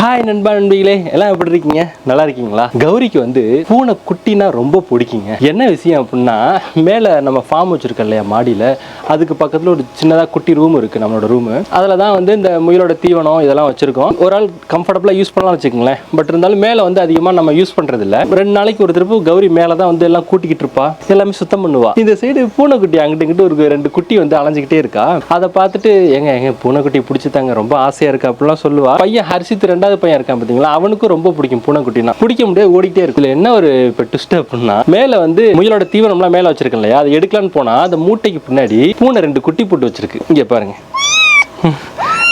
Hi நண்பா நண்பிகளே. எல்லாம் எப்படி இருக்கீங்க? நல்லா இருக்கீங்களா? கௌரிக்கு வந்து பூனை குட்டினா ரொம்ப பிடிக்குங்க. என்ன விஷயம் அப்படின்னா மேலே நம்ம ஃபார்ம் வச்சுருக்கோம் இல்லையா மாடியில்? அதுக்கு பக்கத்தில் ஒரு சின்னதாக குட்டி ரூம் இருக்குது நம்மளோட ரூமு அதில் தான் வந்து இந்த முயலோட தீவனம் இதெல்லாம் வச்சுருக்கோம். ஒரு ஆள் கம்ஃபர்டபுளாக யூஸ் பண்ணலாம் வச்சுக்கோங்களேன். பட் இருந்தாலும் மேலே வந்து அதிகமாக நம்ம யூஸ் பண்ணுறது இல்லை ரெண்டு நாளைக்கு ஒரு திருப்பு கௌரி மேலே தான் வந்து எல்லாம் கூட்டிக்கிட்டு இருப்பா. எல்லாமே சுத்தம் பண்ணுவா. இந்த சைடு பூனைக்குட்டி அங்கிட்டு இங்கிட்டு ஒரு ரெண்டு குட்டி வந்து அலைஞ்சிக்கிட்டே இருக்கா. அதை பார்த்துட்டு எங்க எங்க பூனைக்குட்டி பிடிச்சி தாங்க ரொம்ப ஆசையாக இருக்கு அப்படிலாம் சொல்லுவா. பையன் ஹர்ஷித் ரெண்டாவது பையன் இருக்கான் பாத்தீங்களா? அவனுக்கும் ரொம்ப பிடிக்கும் பூனைக்குட்டினா. பிடிக்க முடியாது ஓடிக்கிட்டே இருக்கு என்ன ஒரு இப்போ ட்விஸ்ட் அப்படின்னா மேல வந்து முயலோட தீவனம்லாம் மேல வச்சிருக்கேன் இல்லையா? அதை எடுக்கலான்னு போனா அந்த மூட்டைக்கு பின்னாடி பூனை ரெண்டு குட்டி போட்டு வச்சிருக்கு. இங்க பாருங்க.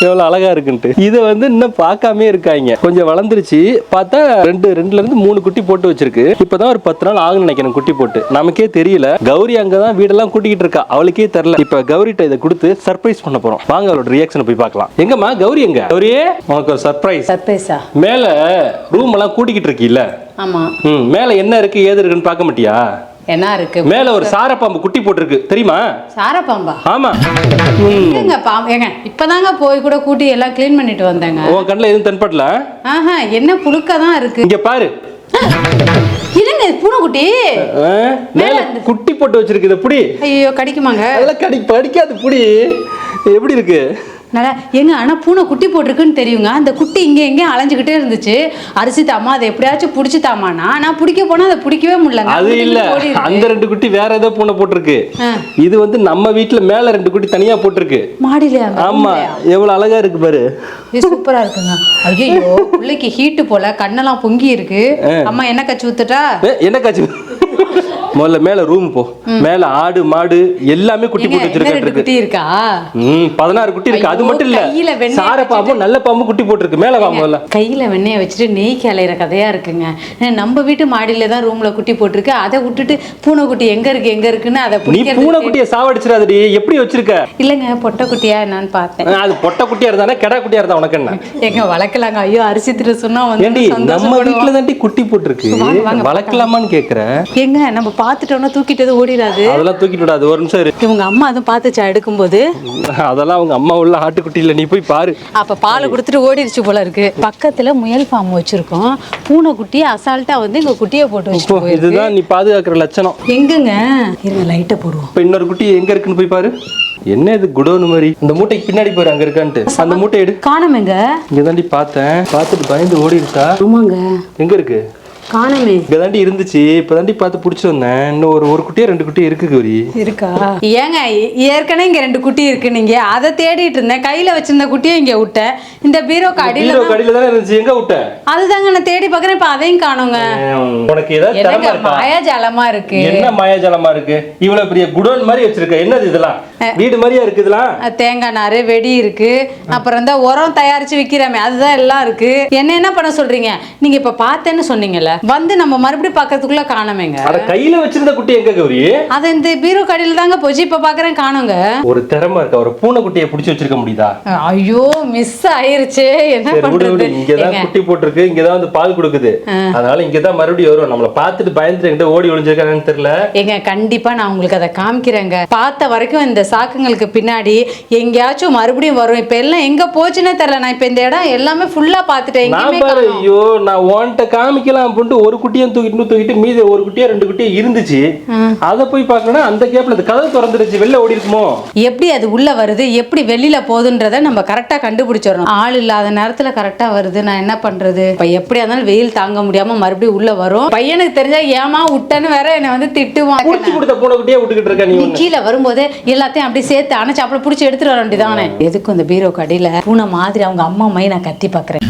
எவ்வளோ அழகா இருக்குன்ட்டு. இதை வந்து இன்னும் பார்க்காம இருக்காங்க. கொஞ்சம் வளர்ந்துருச்சு. பார்த்தா ரெண்டு ரெண்டுல இருந்து மூணு குட்டி போட்டு வச்சிருக்கு. இப்பதான் ஒரு பத்து நாள் ஆகும்னு நினைக்கிறேன் குட்டி போட்டு. நமக்கே தெரியல. கௌரி அங்கதான் வீடெல்லாம் கூட்டிக்கிட்டு இருக்கா. அவளுக்கே தெரியல. இப்ப கௌரிட்ட இதை கொடுத்து சர்ப்ரைஸ் பண்ண போறோம். வாங்க அவளோட ரியாக்ஷனை போய் பார்க்கலாம். எங்கம்மா கௌரி எங்க? கௌரியே உனக்கு ஒரு சர்ப்ரைஸ் சர்ப்ரைஸா மேல ரூம் எல்லாம் கூட்டிக்கிட்டு இருக்கீல்ல? ஆமா. ம் மேல என்ன இருக்கு ஏது இருக்குன்னு பார்க்க மாட்டியா? என்ன இருக்கு? மேல ஒரு சாரப்பாம்பு குட்டி போட்டிருக்கு. தெரியுமா? சாரப்பாம்பா? ஆமா. எங்க பாம்பு ஏங்க இப்பதாங்க போய் கூட கூட்டி எல்லாம் க்ளீன் பண்ணிட்டு வந்தேங்க. உன் கண்ணில் எதுவும் தென்படல? ஆஹா என்ன புழுக்க தான் இருக்கு. இங்க பாரு. இருங்க பூனைக்குட்டி? மேல குட்டி போட்டு வச்சிருக்கு இதை புடி. ஐயோ கடிக்குமாங்க? அதெல்லாம் கடி படிக்காது புடி. எப்படி இருக்கு? நல்லா ஏங்க ஆனா பூனை குட்டி போட்டிருக்குன்னு தெரியுங்க. அந்த குட்டி இங்க எங்க அலைஞ்சுக்கிட்டே இருந்துச்சு. அரிசி தாமா அதை எப்படியாச்சும் பிடிச்சி தாமானா நான் பிடிக்க போனா அதை பிடிக்கவே முடியலங்க. அது இல்ல. அந்த ரெண்டு குட்டி வேற ஏதோ பூனை போட்டிருக்கு. இது வந்து நம்ம வீட்ல மேல ரெண்டு குட்டி தனியா போட்டிருக்கு. மாடியிலயா? ஆமா. எவ்வளவு அழகா இருக்கு பாரு. இது சூப்பரா இருக்குங்க. ஐயோ பிள்ளைக்கு ஹீட்டு போல கண்ணெல்லாம் பொங்கி இருக்கு. அம்மா என்ன கச்சு ஊத்துட்டா? என்ன காச்சு முதல்ல மேல ரூம் போ. மேல ஆடு மாடு எல்லாமே குட்டி போட்டு வச்சிருக்காட்டு குட்டி இருக்கா? ம் பதினாறு குட்டி இருக்கு. அது மட்டும் இல்ல சார பாம்பும் நல்ல பாம்பு குட்டி போட்டிருக்கு. மேல வா முதல்ல. கையில வெண்ணெயை வச்சுட்டு நெய்க்கு அலையிற கதையா இருக்குங்க. நம்ம வீட்டு மாடியில தான் ரூம்ல குட்டி போட்டிருக்கு. அதை விட்டுட்டு பூனை குட்டி எங்க இருக்கு எங்க இருக்குன்னு அதை நீ பிடிக்கிறது பூனை குட்டியை சாவடிச்சிடாதடி. எப்படி வச்சிருக்க? இல்லைங்க பொட்டை குட்டியா என்னன்னு பார்த்தேன். அது பொட்டை குட்டியா இருந்தானே கெடா குட்டியா இருந்தா உனக்கு என்ன? எங்க வளர்க்கலாங்க. ஐயோ அரிசி திரு சொன்னா வந்து நம்ம. வீட்டுல தாண்டி குட்டி போட்டிருக்கு. வளர்க்கலாமான்னு கேக்குறேன். எங்க நம்ம பார்த்துட்டோம்னா தூக்கிட்டு எதுவும் ஓடிடாது. அதெல்லாம் தூக்கிட்டு விடாது. ஒரு நிமிஷம் இரு. இவங்க அம்மா அதுவும் பார்த்துச்சா எடுக்கும்போது? அதெல்லாம் அவங்க அம்மா உள்ள ஆட்டுக்குட்டி இல்ல நீ போய் பாரு. அப்ப பாலை கொடுத்துட்டு ஓடிடுச்சு போல இருக்கு. பக்கத்துல முயல் ஃபார்ம் வச்சிருக்கோம். பூனை குட்டி அசால்ட்டா வந்து எங்க குட்டியை போட்டு வச்சுட்டு போயிருக்கு. இதுதான் நீ பாதுகாக்கிற லட்சணம். எங்கங்க? இருங்க லைட்டை போடுவோம். இப்ப இன்னொரு குட்டி எங்க இருக்குன்னு போய் பாரு. என்ன இது குடோனு மாதிரி? இந்த மூட்டைக்கு பின்னாடி போயிரு அங்க இருக்கான்ட்டு. அந்த மூட்டை எடு. காணமேங்க இங்க தாண்டி பார்த்தேன். பார்த்துட்டு பயந்து ஓடி இருக்கா ஆமாங்க. எங்க இருக்கு? காணமே. இங்க தாண்டி இருந்துச்சு. இப்ப தாண்டி பார்த்து புடிச்சு வந்தேன் இன்னும் ஒரு ஒரு குட்டியே ரெண்டு குட்டி இருக்கு கௌரி. இருக்கா? ஏங்க ஏற்கனவே இங்க ரெண்டு குட்டி இருக்கு நீங்க. அதை தேடிட்டு இருந்தேன். கையில வச்சிருந்த குட்டியை இங்க விட்டேன். இந்த பீரோக்கு அடியில பீரோ கடியில தானே இருந்துச்சு. எங்க விட்ட? அதுதாங்க நான் தேடி பார்க்கறேன். இப்ப அதையும் காணுங்க. உனக்கு ஏதாவது திறமை என்னங்க இருக்கா? மாயாஜாலமா இருக்கு. என்ன மாயாஜலமா இருக்கு? இவ்வளவு பெரிய குடோன் மாதிரி வச்சிருக்க. என்னது இதெல்லாம்? வீடு மாதிரியா இருக்கு இதெல்லாம்? தேங்காய் நார் வெடி இருக்கு. அப்புறம் இந்த உரம் தயாரிச்சு விக்கிறோமே. அதுதான் எல்லாம் இருக்கு. என்ன என்ன பண்ண சொல்றீங்க? நீங்க இப்ப பார்த்தேன்னு சொன்னீங்கல்ல. வந்து நம்ம மறுபடியும் பார்க்கறதுக்குள்ள காணமேங்க. அத கையில வச்சிருந்த குட்டி எங்க கௌரி? அது இந்த பீரோ கடையில தாங்க போச்சு இப்ப பாக்குறேன் காணுங்க. ஒரு திறமை இருக்கா? ஒரு பூனை குட்டியை பிடிச்சு வச்சிருக்க முடியுதா? ஐயோ மிஸ் ஆயிருச்சு என்ன பண்றது? இங்கதான் ஏங்க, குட்டி போட்டிருக்கு இங்கதான் வந்து பால் கொடுக்குது. அதனால இங்கதான் மறுபடியும் வரும் நம்மள பார்த்துட்டு பயந்துட்டு எங்கிட்ட ஓடி ஒளிஞ்சிருக்காங்கன்னு தெரியல. ஏங்க கண்டிப்பா நான் உங்களுக்கு அதை காமிக்கிறேங்க. பார்த்த வரைக்கும் இந்த சாக்குங்களுக்கு பின்னாடி எங்கேயாச்சும் மறுபடியும் வரும். இப்ப எல்லாம் எங்க போச்சுன்னே தெரியல. நான் இப்ப இந்த இடம் எல்லாமே ஃபுல்லா காணோம். ஐயோ நான் உன்கிட்ட காமிக்கலாம் அப்படின்ட்டு ஒரு குட்டியும் தூக்கிட்டு தூக்கிட்டு மீதி ஒரு குட்டியா ரெண்டு குட்டியா இருந்துச்சு. அதை போய் பார்க்கணும்னா அந்த கேப்ல இந்த கதவு திறந்துருச்சு வெளில ஓடி இருக்குமோ? எப்படி அது உள்ள வருது? எப்படி வெளியில போகுதுன்றத நம்ம கரெக்டா கண்டுபிடிச்சிடணும். ஆள் இல்லாத நேரத்துல கரெக்டா வருது. நான் என்ன பண்றது? இப்ப எப்படியா இருந்தாலும் வெயில் தாங்க முடியாம மறுபடியும் உள்ள வரும். பையனுக்கு தெரிஞ்சா ஏமா விட்டேன்னு வேற என்னை வந்து திட்டுவான். கொடுத்த பூனை குட்டியே விட்டுக்கிட்டு இருக்க நீ. கீழே வரும்போது எல்லாத்தையும் அப்படியே சேர்த்து அணைச்சு அப்படி பிடிச்சி எடுத்துட்டு வர வேண்டியதானே எதுக்கும் இந்த பீரோ கடையில பூனை மாதிரி அவங்க அம்மா மை நான் கத்தி பாக்குறேன்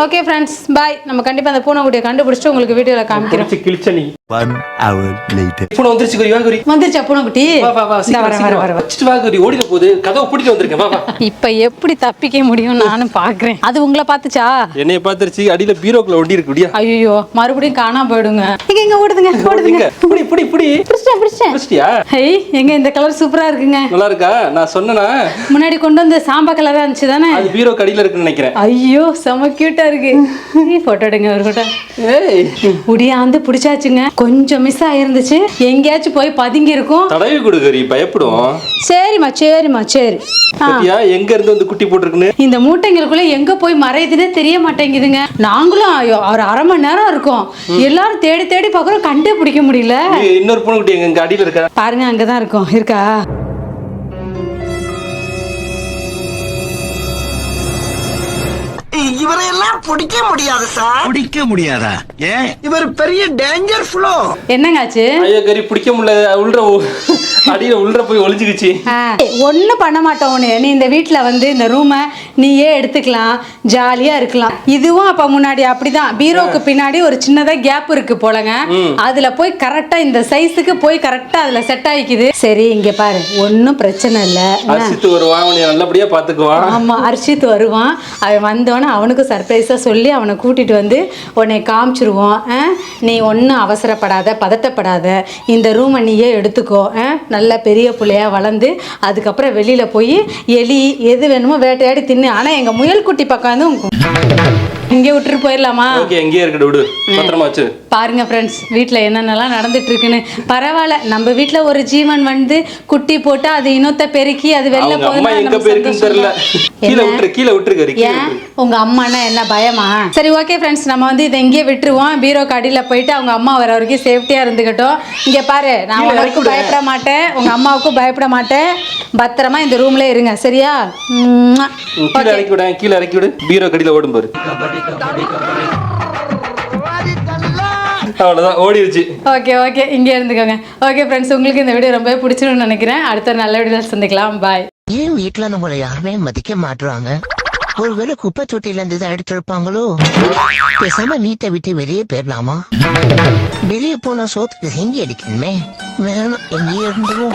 ஓகே ஃப்ரெண்ட்ஸ் பாய் நம்ம கண்டிப்பா அந்த பூனை குட்டியை கண்டுபிடிச்சிட்டு உங்களுக்கு வீடியோல காமிக்கிறோம். கிழிச்ச நீ One hour later. பூனை வந்துருச்சு குறி வா குறி வந்துருச்சா பூனை குட்டி வா வா. வா சீக்கிரம் வரேன், வரேன். வச்சுட்டு வா குறி ஓடிட போகுது. கதவை பிடிச்சு வந்திருக்கேன். வா வா. இப்ப எப்படி தப்பிக்க முடியும் நானும் பாக்குறேன். அது உங்களை பார்த்துச்சா? என்னைய பார்த்துருச்சு. அடியில பீரோக்குள்ள ஒண்டி இருக்கு முடியா ஐயோ மறுபடியும் காணாம போயிடுங்க. இங்க இங்க ஓடுதுங்க ஓடுதுங்க. ஓடுங்க புடி புடி புடி. பிடிச்சிட்டேன் பிடிச்சிட்டேன். பிடிச்சிட்டியா? ஹை எங்க இந்த கலர் சூப்பரா இருக்குங்க. நல்லா இருக்கா நான் சொன்னேனா? முன்னாடி கொண்டு வந்து சாம்பா கலரா இருந்துச்சு தானே அது பீரோ கடியில இருக்குன்னு நினைக்கிறேன். ஐயோ செம கியூட்டா கியூட்டா இருக்கு. போட்டோ எடுங்க ஒரு போட்டோ முடியாந்து பிடிச்சாச்சுங்க. கொஞ்சம் மிஸ் ஆயிருந்துச்சு. எங்கேயாச்சும் போய் பதுங்கி இருக்கும் தடவி கொடுக்கறி பயப்படும் சரிம்மா சரிம்மா சரி. எங்க இருந்து வந்து குட்டி போட்டிருக்குன்னு? இந்த மூட்டைங்களுக்குள்ள எங்க போய் மறையுதுன்னே தெரிய மாட்டேங்குதுங்க. நாங்களும் ஒரு அரை மணி நேரம் இருக்கோம். எல்லாரும் தேடி தேடி பார்க்குறோம். கண்டே பிடிக்க முடியல. இன்னொரு பூனை குட்டி எங்க அடியில இருக்கா? பாருங்க அங்கதான் இருக்கோம். இருக்கா? பிடிக்க முடியாது சார் பிடிக்க முடியாதா? ஏன்? இவர் பெரிய டேஞ்சர் ஃப்ளோ என்னங்காச்சு ஐயோ கறி பிடிக்க முடியல. உள்ள அடியில உள்ள போய் ஒளிஞ்சுக்கிச்சு. ஒன்றும் பண்ண மாட்டோம் உன்னை. நீ இந்த வீட்டில் வந்து இந்த ரூமை நீயே எடுத்துக்கலாம். ஜாலியாக இருக்கலாம். இதுவும் அப்போ முன்னாடி அப்படிதான். பீரோக்கு பின்னாடி ஒரு சின்னதாக கேப் இருக்கு போலங்க. அதில் போய் கரெக்டாக இந்த சைஸுக்கு போய் கரெக்டாக அதில் செட் ஆகிக்குது. சரி இங்கே பாரு. ஒன்றும் பிரச்சனை இல்லை. அரிசித்து வருவான். அவனை நல்லபடியா பாத்துக்குவான் ஆமா அர்ஷித் வருவான். அவன் வந்தோடனே அவனுக்கு சர்ப்ரைஸாக சொல்லி அவனை கூட்டிட்டு வந்து உன்னை காமிச்சிருவோம்? நீ ஒன்றும் அவசரப்படாத பதட்டப்படாத. இந்த ரூமை நீயே எடுத்துக்கோ? நல்ல பெரிய பிள்ளையா வளர்ந்து அதுக்கப்புறம் வெளியில போய் எலி எது வேணுமோ வேட்டையாடி தின்னு. ஆனா எங்க முயல் குட்டி பக்கம் வந்து இங்கே விட்டுட்டு போயிடலாமா? ஓகே எங்கேயே இருக்கட்டும் விடு. பத்திரமா வச்சு. பாருங்க ஃப்ரெண்ட்ஸ் வீட்டில் என்னென்னலாம் நடந்துட்டு இருக்குன்னு பரவாயில்ல நம்ம வீட்டில் ஒரு ஜீவன் வந்து குட்டி போட்டு அது இன்னொத்த பெருக்கி அது வெளில போகுதுன்னா எங்க போயிருக்குன்னு தெரியல. கீழே? விட்டுரு கீழே விட்டுரு. கறி கீழே ஏன் விட்டுரு. உங்க அம்மானா என்ன பயமா? சரி ஓகே ஃப்ரெண்ட்ஸ் நம்ம வந்து இதை இங்கேயே விட்டுருவோம். பீரோ கடியில் போயிட்டு அவங்க அம்மா வர வரைக்கும் சேஃப்டியா இருந்துக்கட்டும். இங்க பாரு நான் இறக்கி பயப்பட மாட்டேன். உங்க அம்மாவுக்கும் பயப்பட மாட்டேன். பத்திரமா இந்த ரூம்ல இருங்க சரியா? கீழே இறக்கி விட கீழே இறக்கி விடு பீரோ கடியில ஓடும் பாரு. அவ்வளவுதான் ஓடிடுச்சு ஓகே ஓகே இங்கே இருந்துக்கோங்க. ஓகே ஃப்ரெண்ட்ஸ் உங்களுக்கு இந்த வீடியோ ரொம்பவே பிடிச்சிருன்னு நினைக்கிறேன். அடுத்த நல்ல வீடியோவில் சந்திக்கலாம். பாய் ஏன் வீட்டுல நம்மள யாருமே மதிக்க மாட்டுறாங்க ஒருவேளை குப்பை தொட்டில இருந்து தான் எடுத்திருப்பாங்களோ? பேசாம வீட்டை விட்டு வெளியே போயிடலாமா? வெளியே போன சோத்துக்கு செஞ்சு அடிக்கணுமே. வேணும் எங்கேயே இருந்துரும்